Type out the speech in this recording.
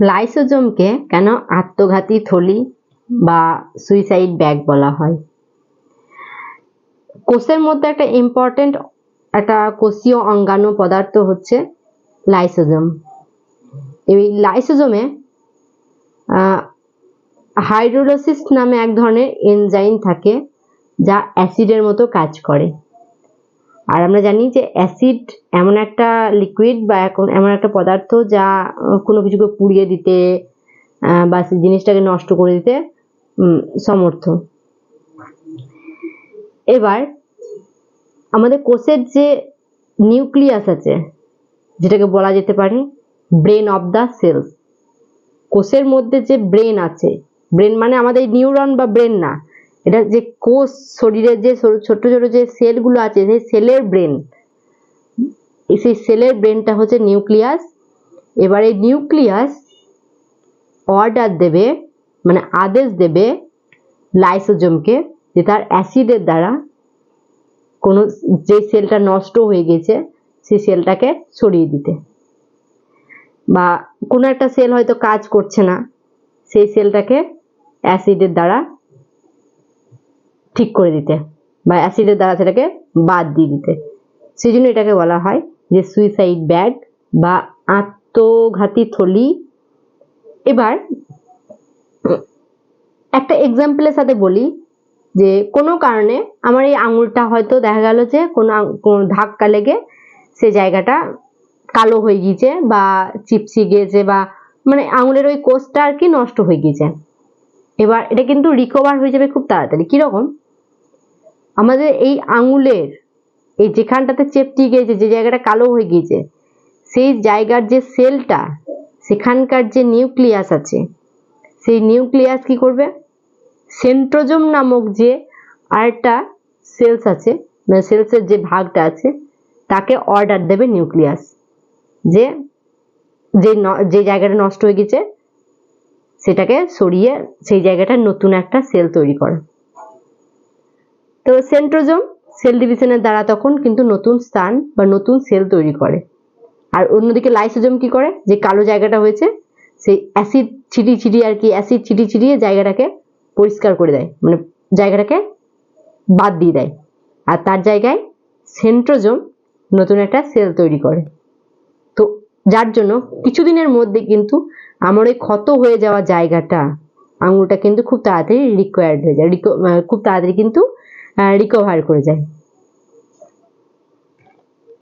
লাইসোজোমকে কেন আত্মঘাতী থলি বা সুইসাইড ব্যাগ বলা হয়? কোষের মধ্যে একটা ইম্পর্টেন্ট একটা কোষীয় অঙ্গাণু পদার্থ হচ্ছে লাইসোজোম। এই লাইসোজোমে হাইড্রোলোসিস নামে এক ধরনের এনজাইম থাকে যা অ্যাসিডের মতো কাজ করে। আর আমরা জানি যে অ্যাসিড এমন একটা লিকুইড বা এমন একটা পদার্থ যা কোনো কিছুকে পুড়িয়ে দিতে বা জিনিসটাকে নষ্ট করে দিতে সমর্থ। এবার আমাদের কোষের যে নিউক্লিয়াস আছে, যেটাকে বলা যেতে পারে ব্রেন অফ দ্য সেলস, কোষের মধ্যে যে ব্রেন আছে, ব্রেন মানে আমাদের নিউরন বা ব্রেন না এটা যে কোষ শরীরের যে ছোট ছোট যে সেলগুলো আছে, সেই সেলের ব্রেন। সেই সেলের ব্রেনটা হচ্ছে নিউক্লিয়াস। এবার এই নিউক্লিয়াস অর্ডার দেবে মানে আদেশ দেবে লাইসোজমকে যে তার অ্যাসিডের দ্বারা কোনো যে সেলটা নষ্ট হয়ে গেছে, সেই সেলটাকে সরিয়ে দিতে। বা কোনো একটা সেল হয়তো কাজ করছে না, সেই সেলটাকে অ্যাসিডের দ্বারা ঠিক করে দিতে বা অ্যাসিডের দ্বারা সেটাকে বাদ দিয়ে দিতে। সেই জন্য এটাকে বলা হয় যে সুইসাইড ব্যাগ বা আত্মঘাতী থলি। এবার, একটা এক্সাম্পলের সাথে বলি যে কোনো কারণে আমার এই আঙুলটা হয়তো দেখা গেল যে কোনো কোনো ধাক্কা লেগে সে জায়গাটা কালো হয়ে গিয়েছে বা চিপসি গিয়েছে বা মানে আঙুলের ওই কোষটা আর কি নষ্ট হয়ে গিয়েছে। এবার এটা কিন্তু রিকভার হয়ে যাবে খুব তাড়াতাড়ি। কীরকম? আমাদের এই আঙুলের, এই যেখানটাতে চেপটি গিয়েছে, যে জায়গাটা কালো হয়ে গিয়েছে, সেই জায়গার যে সেলটা, সেখানকার যে নিউক্লিয়াস আছে, সেই নিউক্লিয়াস কি করবে? সেন্ট্রোজম নামক যে আরেকটা সেলস আছে মানে সেলসের যে ভাগটা আছে, তাকে অর্ডার দেবে নিউক্লিয়াস। যে যে যে জায়গাটা নষ্ট হয়ে গেছে সেটাকে সরিয়ে সেই জায়গাটা নতুন একটা সেল তৈরি করে। তো সেন্ট্রোজোম সেল ডিভিশনের দ্বারা তখন কিন্তু নতুন স্থান বা নতুন সেল তৈরি করে। আর অন্যদিকে লাইসোজোম কি করে? যে কালো জায়গাটা হয়েছে, সেই অ্যাসিড ছিটি ছিটিয়ে আর কি অ্যাসিড ছিটিয়ে ছিটিয়ে জায়গাটাকে পরিষ্কার করে দেয়। মানে জায়গাটাকে বাদ দিয়ে দেয়। আর তার জায়গায় সেন্ট্রোজোম নতুন একটা সেল তৈরি করে। তো যার জন্য কিছুদিনের মধ্যে কিন্তু আমার ওই ক্ষত হয়ে যাওয়া জায়গাটা, আঙুলটা কিন্তু খুব তাড়াতাড়ি রিকোয়ার্ড হয়ে যায়। খুব তাড়াতাড়ি কিন্তু রিকভার করে যায়।